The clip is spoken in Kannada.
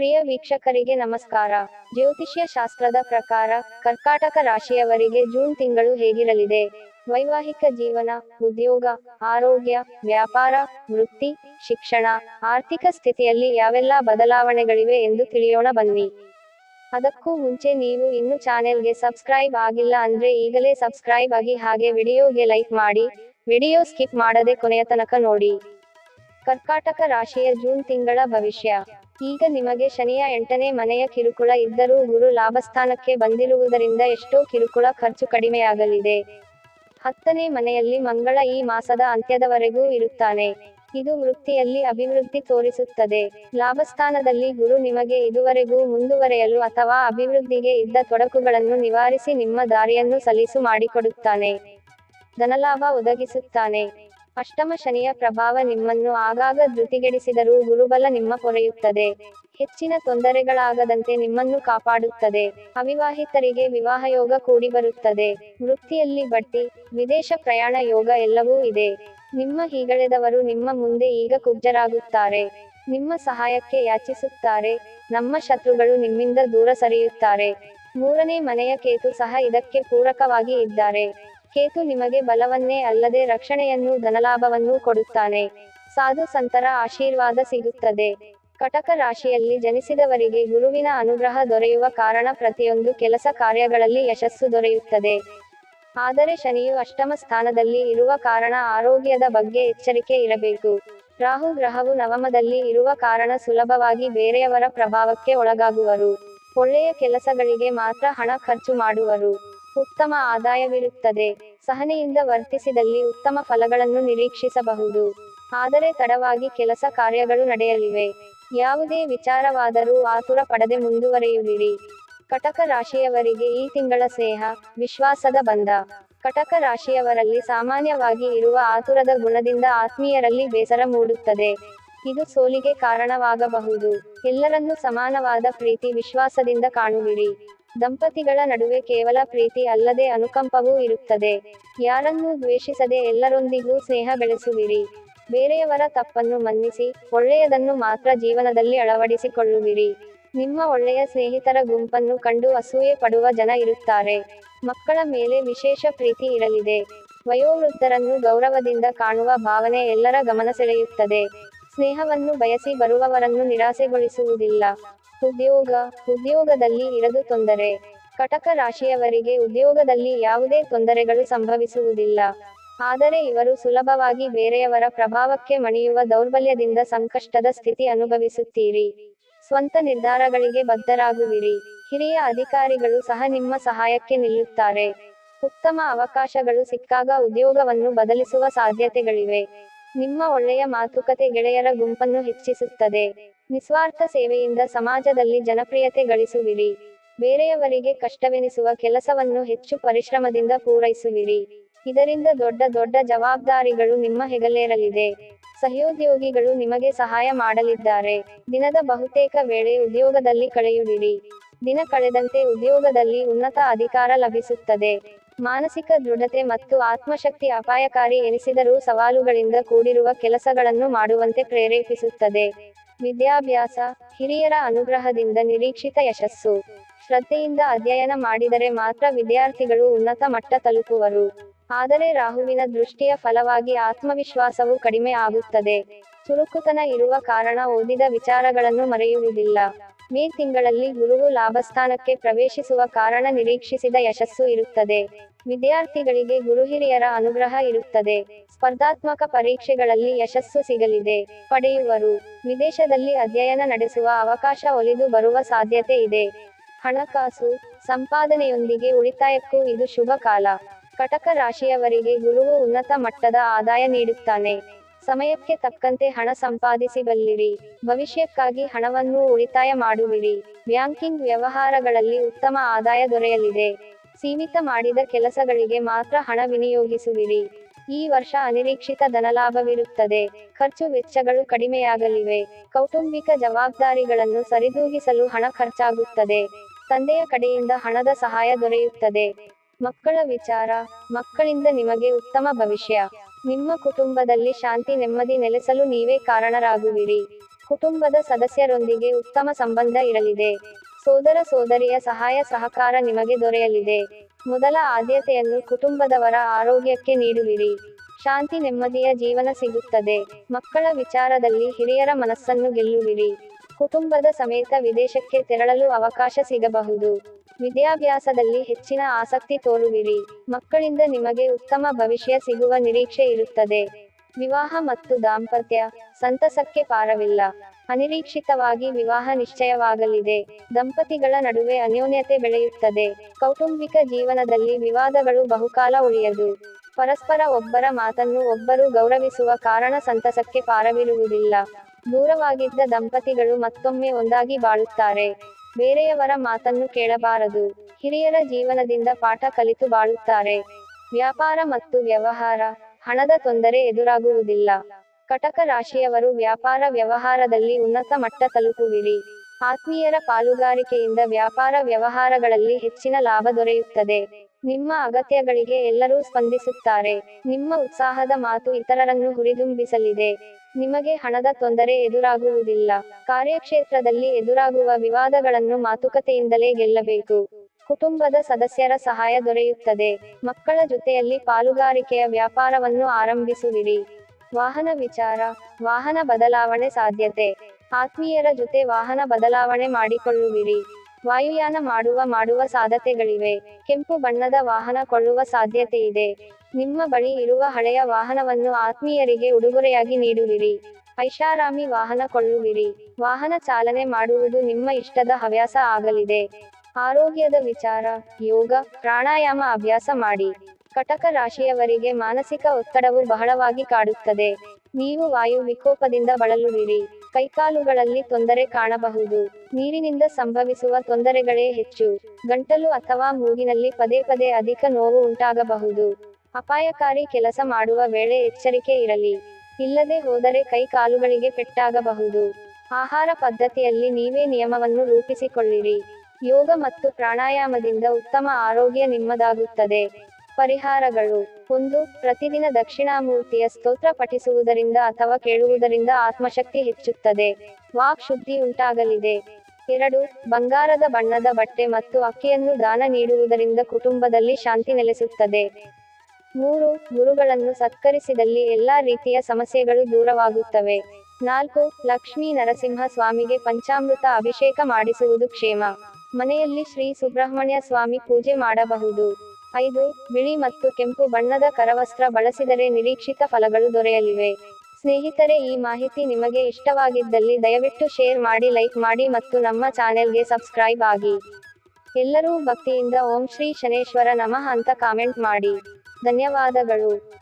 ಪ್ರಿಯ ವೀಕ್ಷಕರಿಗೆ ನಮಸ್ಕಾರ. ಜ್ಯೋತಿಷ್ಯ ಶಾಸ್ತ್ರದ ಪ್ರಕಾರ ಕರ್ಕಾಟಕ ರಾಶಿಯವರಿಗೆ ಜೂನ್ ತಿಂಗಳು ಹೇಗಿರಲಿದೆ? ವೈವಾಹಿಕ ಜೀವನ, ಉದ್ಯೋಗ, ಆರೋಗ್ಯ, ವ್ಯಾಪಾರ, ವೃತ್ತಿ, ಶಿಕ್ಷಣ, ಆರ್ಥಿಕ ಸ್ಥಿತಿಯಲ್ಲಿ ಯಾವೆಲ್ಲ ಬದಲಾವಣೆಗಳಿವೆ ಎಂದು ತಿಳಿಯೋಣ ಬನ್ನಿ. ಅದಕ್ಕೂ ಮುಂಚೆ ನೀವು ಇನ್ನು ಚಾನೆಲ್ಗೆ ಸಬ್ಸ್ಕ್ರೈಬ್ ಆಗಿಲ್ಲ ಅಂದ್ರೆ ಈಗಲೇ ಸಬ್ಸ್ಕ್ರೈಬ್ ಆಗಿ ಹಾಗೆ ವಿಡಿಯೋಗೆ ಲೈಕ್ ಮಾಡಿ, ವಿಡಿಯೋ ಸ್ಕಿಪ್ ಮಾಡದೆ ಕೊನೆಯ ತನಕ ನೋಡಿ. ಕರ್ಕಾಟಕ ರಾಶಿಯ ಜೂನ್ ತಿಂಗಳ ಭವಿಷ್ಯ. ಈಗ ನಿಮಗೆ ಶನಿಯ ಎಂಟನೇ ಮನೆಯ ಕಿರುಕುಳ ಇದ್ದರೂ ಗುರು ಲಾಭಸ್ಥಾನಕ್ಕೆ ಬಂದಿರುವುದರಿಂದ ಎಷ್ಟೋ ಕಿರುಕುಳ ಖರ್ಚು ಕಡಿಮೆಯಾಗಲಿದೆ. ಹತ್ತನೇ ಮನೆಯಲ್ಲಿ ಮಂಗಳ ಈ ಮಾಸದ ಅಂತ್ಯದವರೆಗೂ ಇರುತ್ತಾನೆ. ಇದು ವೃತ್ತಿಯಲ್ಲಿ ಅಭಿವೃದ್ಧಿ ತೋರಿಸುತ್ತದೆ. ಲಾಭಸ್ಥಾನದಲ್ಲಿ ಗುರು ನಿಮಗೆ ಇದುವರೆಗೂ ಮುಂದುವರೆಯಲು ಅಥವಾ ಅಭಿವೃದ್ಧಿಗೆ ಇದ್ದ ತೊಡಕುಗಳನ್ನು ನಿವಾರಿಸಿ ನಿಮ್ಮ ದಾರಿಯನ್ನು ಸಲೀಸು ಮಾಡಿಕೊಡುತ್ತಾನೆ. ಧನಲಾಭ ಒದಗಿಸುತ್ತಾನೆ. ಅಷ್ಟಮ ಶನಿಯ ಪ್ರಭಾವ ನಿಮ್ಮನ್ನು ಆಗಾಗ ಧೃತಿಗೆಡಿಸಿದರೂ ಗುರುಬಲ ನಿಮ್ಮ ಪೊರೆಯುತ್ತದೆ ಹೆಚ್ಚಿನ ತೊಂದರೆಗಳಾಗದಂತೆ ನಿಮ್ಮನ್ನು ಕಾಪಾಡುತ್ತದೆ. ಅವಿವಾಹಿತರಿಗೆ ವಿವಾಹ ಯೋಗ ಕೂಡಿ ಬರುತ್ತದೆ ವೃತ್ತಿಯಲ್ಲಿ ಬಡ್ತಿ, ವಿದೇಶ ಪ್ರಯಾಣ ಯೋಗ ಎಲ್ಲವೂ ಇದೆ. ನಿಮ್ಮ ಹೀಗಳೆದವರು ನಿಮ್ಮ ಮುಂದೆ ಈಗ ಕುಬ್ಜರಾಗುತ್ತಾರೆ. ನಿಮ್ಮ ಸಹಾಯಕ್ಕೆ ಯಾಚಿಸುತ್ತಾರೆ. ನಮ್ಮ ಶತ್ರುಗಳು ನಿಮ್ಮಿಂದ ದೂರ ಸರಿಯುತ್ತಾರೆ. ಮೂರನೇ ಮನೆಯ ಕೇತು ಸಹ ಇದಕ್ಕೆ ಪೂರಕವಾಗಿ ಇದ್ದಾರೆ. ಕೇತು ನಿಮಗೆ ಬಲವನ್ನೇ ಅಲ್ಲದೆ ರಕ್ಷಣೆಯನ್ನು ಧನಲಾಭವನ್ನೂ ಕೊಡುತ್ತಾನೆ. ಸಾಧು ಸಂತರ ಆಶೀರ್ವಾದ ಸಿಗುತ್ತದೆ. ಕಟಕ ರಾಶಿಯಲ್ಲಿ ಜನಿಸಿದವರಿಗೆ ಗುರುವಿನ ಅನುಗ್ರಹ ದೊರೆಯುವ ಕಾರಣ ಪ್ರತಿಯೊಂದು ಕೆಲಸ ಕಾರ್ಯಗಳಲ್ಲಿ ಯಶಸ್ಸು ದೊರೆಯುತ್ತದೆ. ಆದರೆ ಶನಿಯು ಅಷ್ಟಮ ಸ್ಥಾನದಲ್ಲಿ ಇರುವ ಕಾರಣ ಆರೋಗ್ಯದ ಬಗ್ಗೆ ಎಚ್ಚರಿಕೆ ಇರಬೇಕು. ರಾಹು ಗ್ರಹವು ನವಮದಲ್ಲಿ ಇರುವ ಕಾರಣ ಸುಲಭವಾಗಿ ಬೇರೆಯವರ ಪ್ರಭಾವಕ್ಕೆ ಒಳಗಾಗುವರು. ಒಳ್ಳೆಯ ಕೆಲಸಗಳಿಗೆ ಮಾತ್ರ ಹಣ ಖರ್ಚು ಮಾಡುವರು. ಉತ್ತಮ ಆದಾಯವಿರುತ್ತದೆ. ಸಹನೆಯಿಂದ ವರ್ತಿಸಿದಲ್ಲಿ ಉತ್ತಮ ಫಲಗಳನ್ನು ನಿರೀಕ್ಷಿಸಬಹುದು. ಆದರೆ ತಡವಾಗಿ ಕೆಲಸ ಕಾರ್ಯಗಳು ನಡೆಯಲಿವೆ. ಯಾವುದೇ ವಿಚಾರವಾದರೂ ಆತುರ ಪಡದೆ ಮುಂದುವರೆಯುವಿರಿ. ಕಟಕ ರಾಶಿಯವರಿಗೆ ಈ ತಿಂಗಳ ಸ್ನೇಹ, ವಿಶ್ವಾಸದ ಬಂಧ. ಕಟಕ ರಾಶಿಯವರಲ್ಲಿ ಸಾಮಾನ್ಯವಾಗಿ ಇರುವ ಆತುರದ ಗುಣದಿಂದ ಆತ್ಮೀಯರಲ್ಲಿ ಬೇಸರ ಮೂಡುತ್ತದೆ. ಇದು ಸೋಲಿಗೆ ಕಾರಣವಾಗಬಹುದು. ಎಲ್ಲರನ್ನೂ ಸಮಾನವಾದ ಪ್ರೀತಿ, ವಿಶ್ವಾಸದಿಂದ ಕಾಣುವಿರಿ. ದಂಪತಿಗಳ ನಡುವೆ ಕೇವಲ ಪ್ರೀತಿ ಅಲ್ಲದೆ ಅನುಕಂಪವೂ ಇರುತ್ತದೆ. ಯಾರನ್ನೂ ದ್ವೇಷಿಸದೆ ಎಲ್ಲರೊಂದಿಗೂ ಸ್ನೇಹ ಬೆಳೆಸುವಿರಿ. ಬೇರೆಯವರ ತಪ್ಪನ್ನು ಮನ್ನಿಸಿ, ಒಳ್ಳೆಯದನ್ನು ಮಾತ್ರ ಜೀವನದಲ್ಲಿ ಅಳವಡಿಸಿಕೊಳ್ಳುವಿರಿ. ನಿಮ್ಮ ಒಳ್ಳೆಯ ಸ್ನೇಹಿತರ ಗುಂಪನ್ನು ಕಂಡು ಅಸೂಯೆ ಪಡುವ ಜನ ಇರುತ್ತಾರೆ. ಮಕ್ಕಳ ಮೇಲೆ ವಿಶೇಷ ಪ್ರೀತಿ ಇರಲಿದೆ. ವಯೋವೃದ್ಧರನ್ನು ಗೌರವದಿಂದ ಕಾಣುವ ಭಾವನೆ ಎಲ್ಲರ ಗಮನ ಸೆಳೆಯುತ್ತದೆ. ಸ್ನೇಹವನ್ನು ಬಯಸಿ ಬರುವವರನ್ನು ನಿರಾಸೆಗೊಳಿಸುವುದಿಲ್ಲ. ಉದ್ಯೋಗ, ಉದ್ಯೋಗದಲ್ಲಿ ಇರದು ತೊಂದರೆ. ಕಟಕ ರಾಶಿಯವರಿಗೆ ಉದ್ಯೋಗದಲ್ಲಿ ಯಾವುದೇ ತೊಂದರೆಗಳು ಸಂಭವಿಸುವುದಿಲ್ಲ. ಆದರೆ ಇವರು ಸುಲಭವಾಗಿ ಬೇರೆಯವರ ಪ್ರಭಾವಕ್ಕೆ ಮಣಿಯುವ ದೌರ್ಬಲ್ಯದಿಂದ ಸಂಕಷ್ಟದ ಸ್ಥಿತಿ ಅನುಭವಿಸುತ್ತೀರಿ. ಸ್ವಂತ ನಿರ್ಧಾರಗಳಿಗೆ ಬದ್ಧರಾಗುವಿರಿ. ಹಿರಿಯ ಅಧಿಕಾರಿಗಳು ಸಹ ನಿಮ್ಮ ಸಹಾಯಕ್ಕೆ ನಿಲ್ಲುತ್ತಾರೆ. ಉತ್ತಮ ಅವಕಾಶಗಳು ಸಿಕ್ಕಾಗ ಉದ್ಯೋಗವನ್ನು ಬದಲಿಸುವ ಸಾಧ್ಯತೆಗಳಿವೆ. ನಿಮ್ಮ ಒಳ್ಳೆಯ ಮಾತುಕತೆ ಗೆಳೆಯರ ಗುಂಪನ್ನು ಹೆಚ್ಚಿಸುತ್ತದೆ. ನಿಸ್ವಾರ್ಥ ಸೇವೆಯಿಂದ ಸಮಾಜದಲ್ಲಿ ಜನಪ್ರಿಯತೆ ಗಳಿಸುವಿರಿ. ಬೇರೆಯವರಿಗೆ ಕಷ್ಟವೆನಿಸುವ ಕೆಲಸವನ್ನು ಹೆಚ್ಚು ಪರಿಶ್ರಮದಿಂದ ಪೂರೈಸುವಿರಿ. ಇದರಿಂದ ದೊಡ್ಡ ದೊಡ್ಡ ಜವಾಬ್ದಾರಿಗಳು ನಿಮ್ಮ ಹೆಗಲೇರಲಿದೆ. ಸಹೋದ್ಯೋಗಿಗಳು ನಿಮಗೆ ಸಹಾಯ ಮಾಡಲಿದ್ದಾರೆ. ದಿನದ ಬಹುತೇಕ ವೇಳೆ ಉದ್ಯೋಗದಲ್ಲಿ ಕಳೆಯುವಿರಿ. ದಿನ ಕಳೆದಂತೆ ಉದ್ಯೋಗದಲ್ಲಿ ಉನ್ನತ ಅಧಿಕಾರ ಲಭಿಸುತ್ತದೆ. ಮಾನಸಿಕ ದೃಢತೆ ಮತ್ತು ಆತ್ಮಶಕ್ತಿ ಅಪಾಯಕಾರಿ ಎನಿಸಿದರೂ ಸವಾಲುಗಳಿಂದ ಕೂಡಿರುವ ಕೆಲಸಗಳನ್ನು ಮಾಡುವಂತೆ ಪ್ರೇರೇಪಿಸುತ್ತದೆ. ವಿದ್ಯಾಭ್ಯಾಸ, ಹಿರಿಯರ ಅನುಗ್ರಹದಿಂದ ನಿರೀಕ್ಷಿತ ಯಶಸ್ಸು. ಶ್ರದ್ಧೆಯಿಂದ ಅಧ್ಯಯನ ಮಾಡಿದರೆ ಮಾತ್ರ ವಿದ್ಯಾರ್ಥಿಗಳು ಉನ್ನತ ಮಟ್ಟ ತಲುಪುವರು. ಆದರೆ ರಾಹುವಿನ ದೃಷ್ಟಿಯ ಫಲವಾಗಿ ಆತ್ಮವಿಶ್ವಾಸವು ಕಡಿಮೆ ಆಗುತ್ತದೆ. ಚುರುಕುತನ ಇರುವ ಕಾರಣ ಓದಿದ ವಿಚಾರಗಳನ್ನು ಮರೆಯುವುದಿಲ್ಲ. ಮೇ ತಿಂಗಳಲ್ಲಿ ಗುರುವು ಲಾಭಸ್ಥಾನಕ್ಕೆ ಪ್ರವೇಶಿಸುವ ಕಾರಣ ನಿರೀಕ್ಷಿಸಿದ ಯಶಸ್ಸು ಇರುತ್ತದೆ. ವಿದ್ಯಾರ್ಥಿಗಳಿಗೆ ಗುರುಹಿರಿಯರ ಅನುಗ್ರಹ ಇರುತ್ತದೆ. ಸ್ಪರ್ಧಾತ್ಮಕ ಪರೀಕ್ಷೆಗಳಲ್ಲಿ ಯಶಸ್ಸು ಸಿಗಲಿದೆ. ಪಡೆಯುವರು. ವಿದೇಶದಲ್ಲಿ ಅಧ್ಯಯನ ನಡೆಸುವ ಅವಕಾಶ ಒಲಿದು ಬರುವ ಸಾಧ್ಯತೆ ಇದೆ. ಹಣಕಾಸು, ಸಂಪಾದನೆಯೊಂದಿಗೆ ಉಳಿತಾಯಕ್ಕೂ ಇದು ಶುಭ ಕಾಲ ಕಟಕ ರಾಶಿಯವರಿಗೆ ಗುರುವು ಉನ್ನತ ಮಟ್ಟದ ಆದಾಯ ನೀಡುತ್ತಾನೆ. ಸಮಯಕ್ಕೆ ತಕ್ಕಂತೆ ಹಣ ಸಂಪಾದಿಸಿಬಲ್ಲಿರಿ. ಭವಿಷ್ಯಕ್ಕಾಗಿ ಹಣವನ್ನು ಉಳಿತಾಯ ಮಾಡುವಿರಿ. ಬ್ಯಾಂಕಿಂಗ್ ವ್ಯವಹಾರಗಳಲ್ಲಿ ಉತ್ತಮ ಆದಾಯ ದೊರೆಯಲಿದೆ. ಸೀಮಿತ ಮಾಡಿದ ಕೆಲಸಗಳಿಗೆ ಮಾತ್ರ ಹಣ ವಿನಿಯೋಗಿಸುವಿರಿ. ಈ ವರ್ಷ ಅನಿರೀಕ್ಷಿತ ಧನಲಾಭವಿರುತ್ತದೆ. ಖರ್ಚು ವೆಚ್ಚಗಳು ಕಡಿಮೆಯಾಗಲಿವೆ. ಕೌಟುಂಬಿಕ ಜವಾಬ್ದಾರಿಗಳನ್ನು ಸರಿದೂಗಿಸಲು ಹಣ ಖರ್ಚಾಗುತ್ತದೆ. ತಂದೆಯ ಕಡೆಯಿಂದ ಹಣದ ಸಹಾಯ ದೊರೆಯುತ್ತದೆ. ಮಕ್ಕಳ ವಿಚಾರ, ಮಕ್ಕಳಿಂದ ನಿಮಗೆ ಉತ್ತಮ ಭವಿಷ್ಯ. ನಿಮ್ಮ ಕುಟುಂಬದಲ್ಲಿ ಶಾಂತಿ ನೆಮ್ಮದಿ ನೆಲೆಸಲು ನೀವೇ ಕಾರಣರಾಗುವಿರಿ. ಕುಟುಂಬದ ಸದಸ್ಯರೊಂದಿಗೆ ಉತ್ತಮ ಸಂಬಂಧ ಇರಲಿದೆ. ಸೋದರ ಸೋದರಿಯ ಸಹಾಯ ಸಹಕಾರ ನಿಮಗೆ ದೊರೆಯಲಿದೆ. ಮೊದಲ ಆದ್ಯತೆಯನ್ನು ಕುಟುಂಬದವರ ಆರೋಗ್ಯಕ್ಕೆ ನೀಡುವಿರಿ. ಶಾಂತಿ ನೆಮ್ಮದಿಯ ಜೀವನ ಸಿಗುತ್ತದೆ. ಮಕ್ಕಳ ವಿಚಾರದಲ್ಲಿ ಹಿರಿಯರ ಮನಸ್ಸನ್ನು ಗೆಲ್ಲುವಿರಿ. ಕುಟುಂಬದ ಸಮೇತ ವಿದೇಶಕ್ಕೆ ತೆರಳಲು ಅವಕಾಶ ಸಿಗಬಹುದು. ವಿದ್ಯಾಭ್ಯಾಸದಲ್ಲಿ ಹೆಚ್ಚಿನ ಆಸಕ್ತಿ ತೋರುವಿರಿ. ಮಕ್ಕಳಿಂದ ನಿಮಗೆ ಉತ್ತಮ ಭವಿಷ್ಯ ಸಿಗುವ ನಿರೀಕ್ಷೆ ಇರುತ್ತದೆ. ವಿವಾಹ ಮತ್ತು ದಾಂಪತ್ಯ ಸಂತಸಕ್ಕೆ ಪಾರವಿಲ್ಲ. ಅನಿರೀಕ್ಷಿತವಾಗಿ ವಿವಾಹ ನಿಶ್ಚಯವಾಗಲಿದೆ. ದಂಪತಿಗಳ ನಡುವೆ ಅನ್ಯೋನ್ಯತೆ ಬೆಳೆಯುತ್ತದೆ. ಕೌಟುಂಬಿಕ ಜೀವನದಲ್ಲಿ ವಿವಾದಗಳು ಬಹುಕಾಲ ಉಳಿಯದು. ಪರಸ್ಪರ ಒಬ್ಬರ ಮಾತನ್ನು ಒಬ್ಬರು ಗೌರವಿಸುವ ಕಾರಣ ಸಂತಸಕ್ಕೆ ಪಾರವಿರುವುದಿಲ್ಲ. ದೂರವಾಗಿದ್ದ ದಂಪತಿಗಳು ಮತ್ತೊಮ್ಮೆ ಒಂದಾಗಿ ಬಾಳುತ್ತಾರೆ. ಬೇರೆಯವರ ಮಾತನ್ನು ಕೇಳಬಾರದು. ಹಿರಿಯರ ಜೀವನದಿಂದ ಪಾಠ ಕಲಿತು ಬಾಳುತ್ತಾರೆ. ವ್ಯಾಪಾರ ಮತ್ತು ವ್ಯವಹಾರ, ಹಣದ ತೊಂದರೆ ಎದುರಾಗುವುದಿಲ್ಲ. ಕಟಕ ರಾಶಿಯವರು ವ್ಯಾಪಾರ ವ್ಯವಹಾರದಲ್ಲಿ ಉನ್ನತ ಮಟ್ಟ ತಲುಪುವಿರಿ. ಆತ್ಮೀಯರ ಪಾಲುಗಾರಿಕೆಯಿಂದ ವ್ಯಾಪಾರ ವ್ಯವಹಾರಗಳಲ್ಲಿ ಹೆಚ್ಚಿನ ಲಾಭ ದೊರೆಯುತ್ತದೆ. ನಿಮ್ಮ ಅಗತ್ಯಗಳಿಗೆ ಎಲ್ಲರೂ ಸ್ಪಂದಿಸುತ್ತಾರೆ. ನಿಮ್ಮ ಉತ್ಸಾಹದ ಮಾತು ಇತರರನ್ನು ಹುರಿದುಂಬಿಸಲಿದೆ. ನಿಮಗೆ ಹಣದ ತೊಂದರೆ ಎದುರಾಗುವುದಿಲ್ಲ. ಕಾರ್ಯಕ್ಷೇತ್ರದಲ್ಲಿ ಎದುರಾಗುವ ವಿವಾದಗಳನ್ನು ಮಾತುಕತೆಯಿಂದಲೇ ಗೆಲ್ಲಬೇಕು. ಕುಟುಂಬದ ಸದಸ್ಯರ ಸಹಾಯ ದೊರೆಯುತ್ತದೆ. ಮಕ್ಕಳ ಜೊತೆಯಲ್ಲಿ ಪಾಲುಗಾರಿಕೆಯ ವ್ಯಾಪಾರವನ್ನು ಆರಂಭಿಸುವಿರಿ. ವಾಹನ ವಿಚಾರ, ವಾಹನ ಬದಲಾವಣೆ ಸಾಧ್ಯತೆ. ಆತ್ಮೀಯರ ಜೊತೆ ವಾಹನ ಬದಲಾವಣೆ ಮಾಡಿಕೊಳ್ಳುವಿರಿ. ವಾಯುಯಾನ ಮಾಡುವ ಮಾಡುವ ಸಾಧ್ಯತೆಗಳಿವೆ. ಕೆಂಪು ಬಣ್ಣದ ವಾಹನ ಕೊಳ್ಳುವ ಸಾಧ್ಯತೆ ಇದೆ ನಿಮ್ಮ ಬಳಿ ಇರುವ ಹಳೆಯ ವಾಹನವನ್ನು ಆತ್ಮೀಯರಿಗೆ ಉಡುಗೊರೆಯಾಗಿ ನೀಡುವಿರಿ. ಐಷಾರಾಮಿ ವಾಹನ ಕೊಳ್ಳುವಿರಿ. ವಾಹನ ಚಾಲನೆ ಮಾಡುವುದು ನಿಮ್ಮ ಇಷ್ಟದ ಹವ್ಯಾಸ ಆಗಲಿದೆ. ಆರೋಗ್ಯದ ವಿಚಾರ, ಯೋಗ, ಪ್ರಾಣಾಯಾಮ ಅಭ್ಯಾಸ ಮಾಡಿ. ಕಟಕ ರಾಶಿಯವರಿಗೆ ಮಾನಸಿಕ ಒತ್ತಡವು ಬಹಳವಾಗಿ ಕಾಡುತ್ತದೆ. ನೀವು ವಾಯು ವಿಕೋಪದಿಂದ ಬಳಲುವಿರಿ. ಕೈಕಾಲುಗಳಲ್ಲಿ ತೊಂದರೆ ಕಾಣಬಹುದು. ನೀರಿನಿಂದ ಸಂಭವಿಸುವ ತೊಂದರೆಗಳೇ ಹೆಚ್ಚು. ಗಂಟಲು ಅಥವಾ ಮೂಗಿನಲ್ಲಿ ಪದೇ ಪದೇ ಅಧಿಕ ನೋವು ಉಂಟಾಗಬಹುದು. ಅಪಾಯಕಾರಿ ಕೆಲಸ ಮಾಡುವ ವೇಳೆ ಎಚ್ಚರಿಕೆ ಇರಲಿ. ಇಲ್ಲದೆ ಹೋದರೆ ಕೈ ಕಾಲುಗಳಿಗೆ ಪೆಟ್ಟಾಗಬಹುದು. ಆಹಾರ ಪದ್ಧತಿಯಲ್ಲಿ ನೀವೇ ನಿಯಮವನ್ನು ರೂಪಿಸಿಕೊಳ್ಳಿರಿ. ಯೋಗ ಮತ್ತು ಪ್ರಾಣಾಯಾಮದಿಂದ ಉತ್ತಮ ಆರೋಗ್ಯ ನಿಮ್ಮದಾಗುತ್ತದೆ. ಪರಿಹಾರಗಳು. ಒಂದು, ಪ್ರತಿದಿನ ದಕ್ಷಿಣಾಮೂರ್ತಿಯ ಸ್ತೋತ್ರ ಪಠಿಸುವುದರಿಂದ ಅಥವಾ ಕೇಳುವುದರಿಂದ ಆತ್ಮಶಕ್ತಿ ಹೆಚ್ಚುತ್ತದೆ. ವಾಕ್ ಶುದ್ಧಿ ಉಂಟಾಗಲಿದೆ ಎರಡು, ಬಂಗಾರದ ಬಣ್ಣದ ಬಟ್ಟೆ ಮತ್ತು ಅಕ್ಕಿಯನ್ನು ದಾನ ನೀಡುವುದರಿಂದ ಕುಟುಂಬದಲ್ಲಿ ಶಾಂತಿ ನೆಲೆಸುತ್ತದೆ. ಮೂರು, ಗುರುಗಳನ್ನು ಸತ್ಕರಿಸಿದಲ್ಲಿ ಎಲ್ಲಾ ರೀತಿಯ ಸಮಸ್ಯೆಗಳು ದೂರವಾಗುತ್ತವೆ. ನಾಲ್ಕು, ಲಕ್ಷ್ಮೀ ನರಸಿಂಹ ಸ್ವಾಮಿಗೆ ಪಂಚಾಮೃತ ಅಭಿಷೇಕ ಮಾಡಿಸುವುದು ಕ್ಷೇಮ. ಮನೆಯಲ್ಲಿ ಶ್ರೀ ಸುಬ್ರಹ್ಮಣ್ಯ ಸ್ವಾಮಿ ಪೂಜೆ ಮಾಡಬಹುದು. ಐದು, ಬಿಳಿ ಮತ್ತು ಕೆಂಪು ಬಣ್ಣದ ಕರವಸ್ತ್ರ ಬಳಸಿದರೆ ನಿರೀಕ್ಷಿತ ಫಲಗಳು ದೊರೆಯಲಿವೆ. ಸ್ನೇಹಿತರೆ, ಈ ಮಾಹಿತಿ ನಿಮಗೆ ಇಷ್ಟವಾಗಿದ್ದಲ್ಲಿ ದಯವಿಟ್ಟು ಶೇರ್ ಮಾಡಿ, ಲೈಕ್ ಮಾಡಿ ಮತ್ತು ನಮ್ಮ ಚಾನೆಲ್ಗೆ ಸಬ್ಸ್ಕ್ರೈಬ್ ಆಗಿ. ಎಲ್ಲರೂ ಭಕ್ತಿಯಿಂದ ಓಂ ಶ್ರೀ ಶನೇಶ್ವರ ನಮಃ ಅಂತ ಕಾಮೆಂಟ್ ಮಾಡಿ. ಧನ್ಯವಾದಗಳು.